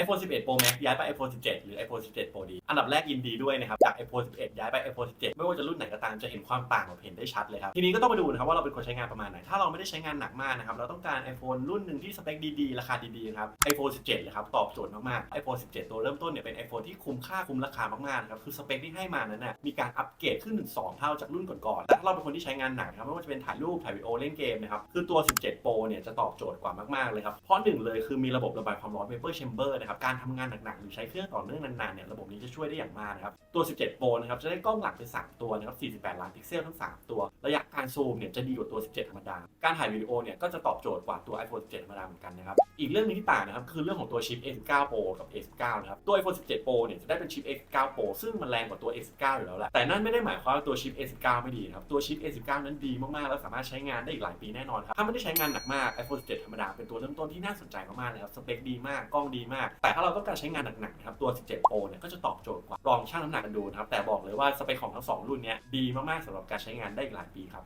iPhone 11 Pro Max ย้ายไป iPhone 17 หรือ iPhone 17 Pro ดี อันดับแรกยินดีด้วยนะครับ จาก iPhone 11 ย้ายไป iPhone 17 ไม่ว่าจะรุ่นไหนก็ตามจะเห็นความต่างแบบเห็นได้ชัดเลยครับ ทีนี้ก็ต้องมาดูนะครับว่าเราเป็นคนใช้งานประมาณไหน ถ้าเราไม่ได้ใช้งานหนักมากนะครับ เราต้องการ iPhone รุ่นหนึ่งที่สเปคดีๆ ราคาดีๆ นะครับ iPhone 17 เลยครับ ตอบโจทย์มากๆ iPhone 17 ตัวเริ่มต้นเนี่ยเป็น iPhone ที่คุ้มค่าคุ้มราคามากๆนะครับคือสเปคที่ให้มานั้นน่ะมีการอัปเกรดขึ้นถึง2เท่าจากรุ่นก่อนๆแต่ถ้าเราเป็นคนที่ใช้งานหนักครับไม่ว่าจะเป็นถ่ายรูปถ่ายวิดีโอเล่นเกมนะครับคือตัว 17 Pro เนี่ยจะตอบโจทย์กว่ามากๆเลยครับเพราะหนึ่งเลยคือมีระบบระบายความร้อน vapor chamber นะครับการทำงานหนักๆหรือใช้เครื่องต่อเนื่องนานๆเนี่ยระบบนี้จะช่วยได้อย่างมากนะครับตัว 17 Pro นะครับจะได้กล้องหลังเป็น3ตัวนะครับ 48 ล้านพิกเซลทั้ง 3 ตัว ระยะการซูมเนี่ยจะดีกว่าตัว 17 ธรรมดา การถ่ายวิดีโอเนี่ยก็จะตอบโจทย์กว่าตัว iPhone 17 ธรรมดาเหมือนกันนะครับอีกเรื่องหนึงที่ต่างนะครับคือเรื่องของตัวชิป A19 Pro กับ A19 นะครับตัว iPhone 17 Pro เนี่ยจะได้เป็นชิป A19 Pro ซึ่งมันแรงกว่าตัว A19 อยู่แล้วแหละแต่นั่นไม่ได้หมายความว่าตัวชิป A19 ไม่ดีครับตัวชิป A19 นั้นดีมากๆแล้วสามารถใช้งานได้อีกหลายปีแน่นอนครับถ้าไม่ได้ใช้งานหนักมาก iPhone 17 ธรรมดาเป็นตัวเริ่มต้นที่น่าสนใจมากๆเลยครับสเปคดีมากกล้องดีมากแต่ถ้าเราต้องการใช้งานหนักๆนะครับตัว 17 Pro เนี่ยก็จะตอบโจทย์กว่าลองชั่งน้ำหนักกันดูนะครับแต่บอกเลยว่าสเปคของทั้งสองรุ่นนี้ดีมากๆสำหรับการใช้งานได้อีกหลายปีครับ